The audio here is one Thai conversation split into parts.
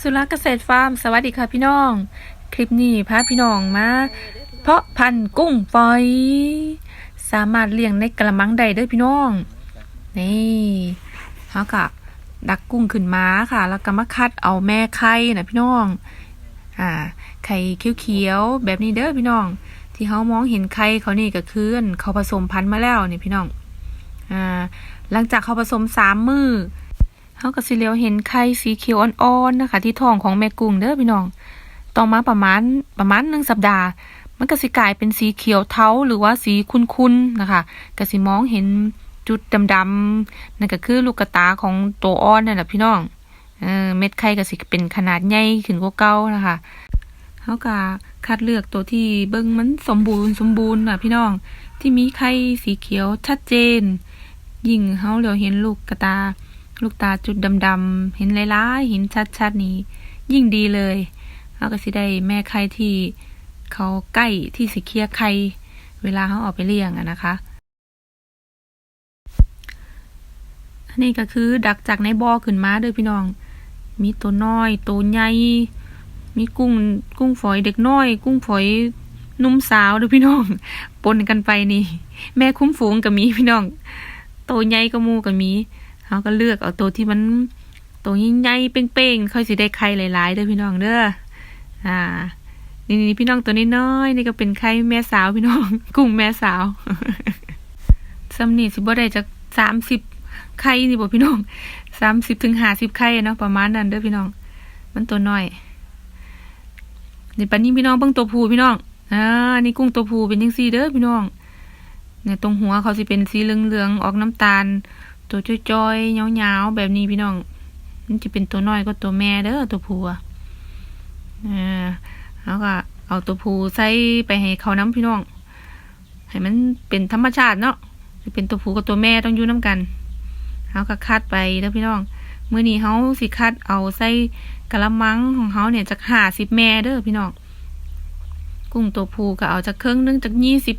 สุรเกษตรฟาร์มสวัสดีค่ะพี่น้อง คลิปนี้พาพี่น้องมาเพาะพันธุ์กุ้งฝอย สามารถเลี้ยงในกระมังได้เด้พี่น้อง นี่เขาก็ดักกุ้งขึ้นมาค่ะ แล้วก็มาคัดเอาแม่ไข่นะพี่น้อง อ่า ไข่เขียวๆแบบนี้เด้อพี่น้อง ที่เขามองเห็นไข่เขานี่ก็คืออันเขาผสมพันธุ์มาแล้วนี่พี่น้อง อ่า หลังจากเขาผสมสามมือ เขาก็สิเลียวเห็นไข่สีเขียวอ่อนๆนะคะ ที่ท้องของแม่กุ้งเด้อพี่น้องต่อมาประมาณประมาณหนึ่งสัปดาห์ มันก็สิกลายเป็นสีเขียวเทาหรือว่าสีคุนๆนะคะก็สิมองเห็นจุดดำๆนั่นก็คือลูกกระตาของตัวอ่อนนั่นแหละพี่น้องเออเม็ดไข่ก็สิเป็นขนาดใหญ่ขึ้นกว่าเก่านะคะเขาก็คัดเลือกตัวที่เบิ่งมันสมบูรณ์สมบูรณ์น่ะพี่น้อง ที่มีไข่สีเขียวชัดเจน ยิ่งเขาเหลียวเห็นลูกกระตา ลูกตาจุดดำๆเห็นหลายๆเห็นชัดๆนี้ ยิ่งดีเลยเราก็สิได้แม่ไข่ที่เขาใกล้ที่สิเคลียไข่เวลาเขาออกไปเลี้ยงอะนะคะอันนี้ก็คือดักจากในบ่อขึ้นมาเด้อพี่น้อง มีตัวน้อยตัวใหญ่มีกุ้งกุ้งฝอยเด็กน้อย กุ้งฝอยหนุ่มสาวเด้อพี่น้องปนกันไปนี่ แม่คุ้มฝูงก็มีพี่น้องตัวใหญ่ก็มูก็มี เขาก็เลือกเอาตัวที่มันตัวใหญ่ๆเป้งๆค่อยสิได้ไข่หลายๆเด้อพี่น้องเด้ออ่า นี่นี่พี่น้องตัวนี้น้อยๆนี่ก็เป็นไข่แม่สาวพี่น้องกุ้งแม่สาวซัมนี่สิบ่ได้จากสามสิบไข่นี่บ่พี่น้องสามสิบถึงห้าสิบไข่เนาะประมาณนั้นเด้อพี่น้อง มันตัวน้อยนี่ปันนี้พี่น้องเบิ่งตัวผู้พี่น้องอ่านี่กุ้งตัวผู้เป็นจังซี่เด้อพี่น้องเนี่ยตรงหัวเขาสิเป็นสีเหลืองๆออกน้ำตาล ตัวจ้อยๆยาวๆแบบนี้พี่น้อง มันจะเป็นตัวน้อยก็ตัวแม่เด้อตัวผู้อะอ่าแล้วก็เอาตัวผูใส่ไปให้เขาน้ำพี่น้อง ให้มันเป็นธรรมชาติเนาะจะเป็นตัวผูกับตัวแม่ต้องอยู่น้ำกันเขาก็คัดไปเด้อพี่น้องเมื่อนี้เขาสิคัดเอาใส่กะละมังของเขาเนี่ยจากห้าสิบแม่เด้อพี่น้องกุ้งตัวผูก็เอาจากเครื่องนึงจากยี่สิบ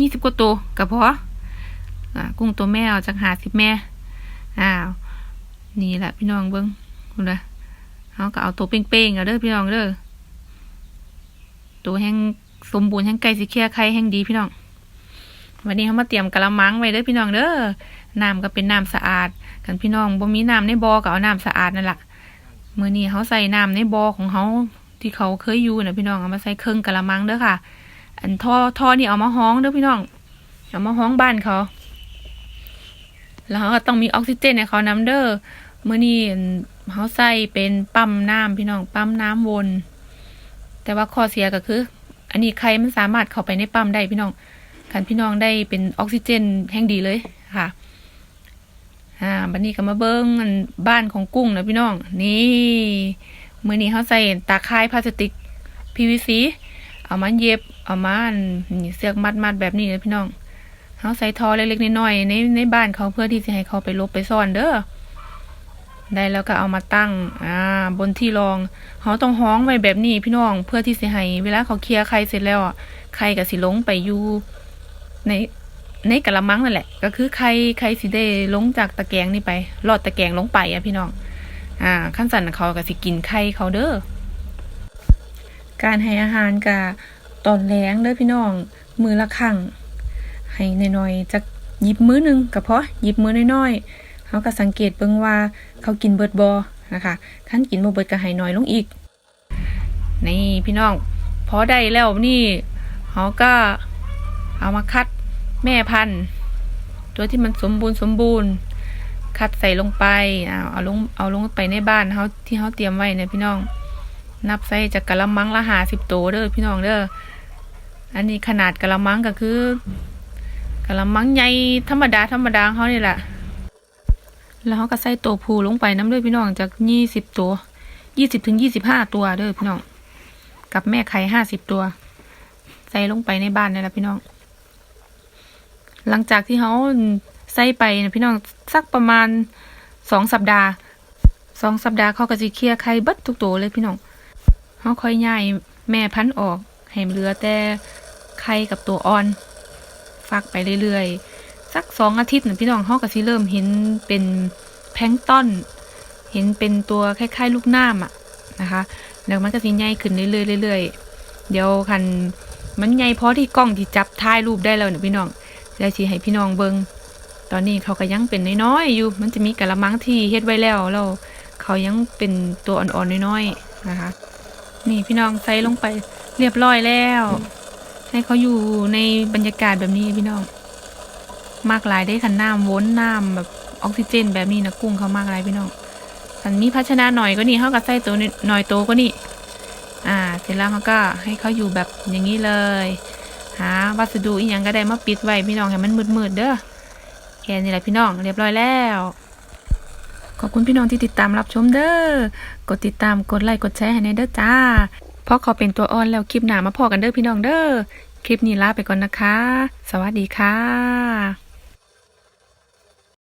ยี่สิบกว่าตัวก็พอ อ่ากุ้งตัวแม่เอาจากหาสิบแม่อ้าวนี่แหละพี่น้องเบิ้งคุณนะเขาก็เอาตัวเป้งๆเอาเด้อพี่น้องเด้อตัวแห้งสมบูรณ์แห้งไก่สีเคียไข่แห้งดีพี่น้อง วันนี้เขามาเตรียมกะละมังไว้เด้อพี่น้องเด้อน้ำก็เป็นน้ำสะอาด กันพี่น้องบ่มีน้ำในบ่อก็เอาน้ำสะอาดนั่นแหละเมื้อนี้เขาใส่น้ำในบ่อของเขาที่เขาเคยอยู่นะพี่น้องเอามาใส่เครื่องกะละมังเด้อค่ะ อันท่อท่อนี่เอามาห้องเด้อพี่น้องเอามาห้องบ้านเขา แล้วเขาก็ต้องมีออกซิเจนให้เขาน้ำเด้อเมื่อนี้เขาใส่เป็นปั๊มน้ำพี่น้องปั๊มน้ำวน แต่ว่าข้อเสียก็คือ อันนี้ใครมันสามารถเข้าไปในปั๊มได้พี่น้องคันพี่น้องได้เป็นออกซิเจนแห่งดีเลยค่ะอ่าบันนี้ก็มาเบิ้งบ้านของกุ้งนะพี่น้อง นี่เมื่อนี้เขาใส่ตาข่ายพลาสติก PVC เอามาเย็บ เอามาอันเสือกมัดมัดแบบนี้นะพี่น้อง เขาใส่ทอเล็กๆน้อยๆในในบ้านเขาเพื่อที่จะให้เขาไปลบไปซ่อนเด้อได้แล้วก็เอามาตั้งอ่าบนที่รองเขาต้องห้องไว้แบบนี้พี่น้องเพื่อที่จะให้เวลาเขาเคลียร์ไข่เสร็จแล้วอะไข่กับสิลงไปอยู่ในในกระมังนั่นแหละ ก็คือไข่ไข่สิได้ลงจากตะแกรงนี่ไปลอดตะแกรงลงไปอะพี่น้อง อ่าขั้นสันเขาก็สิกินไข่เขาเด้อการให้อาหารกับตอนแรงเด้อพี่น้อง มือละครั้ง ให้น้อยๆจะหยิบมื้อหนึงก็พอหยิบมื้อน้อยๆเขาก็สังเกตเบิ่งว่าเขากินเบิดบ่นะคะคันกินบ่เบิดก็ให้น้อยลงอีก นี่พี่น้องพอได้แล้วนี่เขาก็เอามาคัดแม่พันธุ์ตัวที่มันสมบูรณ์สมบูรณ์ คัดใส่ลงไปเอาเอาลงเอาลงไปในบ้านเขาที่เขาเตรียมไว้เนี่ยพี่น้อง นับใส่จากกะละมังละหาสิบโตเด้อพี่น้องเด้ออันนี้ขนาดกะละมังก็คือ กะละมังใหญ่ธรรมดาธรรมดาเขานี่แหละแล้วเขาก็ใส่ตัวผูลงไปน้ำด้อพี่น้องจากยี่สิบตัวยี่สิบถึงยี่สิบห้าตัวเด้อพี่น้อง กับแม่ไข่ห้าสิบตัว ใส่ลงไปในบ้านนี่แหละพี่น้อง หลังจากที่เขาใส่ไปนะพี่น้องสักประมาณสองสัปดาห์สองสัปดาห์เขาก็จะเคลียร์ไข่เบิดทุกตัวเลยพี่น้องเขาค่อยย้ายแม่พันธุ์ออกให้เหลือแต่ไข่กับตัวอ่อน ฟักไปเรื่อยๆ สักสองอาทิตย์นะพี่น้องเขาก็สิเริ่มเห็นเป็นแพลงต้นเห็นเป็นตัวคล้ายๆ ลูกน้ำอะนะคะ แล้วมันก็สิใหญ่ขึ้นเรื่อยๆเรื่อยๆเดี๋ยวคันมันใหญ่พอที่กล้องที่จับถ่ายรูปได้แล้วเนี่ยพี่น้องแล้วสิให้พี่น้องเบิงตอนนี้เขาก็ยังเป็นน้อยๆอยู่ มันจะมีกะละมังที่เฮ็ดไว้แล้วแล้วเขายังเป็นตัวอ่อนๆน้อยๆนะคะ นี่พี่น้องใส่ลงไปเรียบร้อยแล้ว ให้เขาอยู่ในบรรยากาศแบบนี้พี่น้อง มากหลายได้คันน้ำวนน้ำแบบออกซิเจน แบบนี้นะกุ้งเขามากหลายพี่น้องคันมีภาชนะหน่อยก็นี่เขาก็ใส่ตัวหน่อยโตก็นี่ อ่า เสร็จแล้วเขาก็ให้เขาอยู่แบบอย่างนี้เลย หาวัสดุอีกอย่างก็ได้มาปิดไว้พี่น้องให้มันมืดๆเด้อแค่นี้แหละพี่น้องเรียบร้อยแล้ว ขอบคุณพี่น้องที่ติดตามรับชมเด้อกดติดตามกดไลค์กดแชร์ให้ในเด้อจ้า เพราะเขาเป็นตัวอ่อนแล้วคลิปหน้ามาพอกันเด้อพี่น้องเด้อคลิปนี้ลาไปก่อนนะคะ สวัสดีค่ะ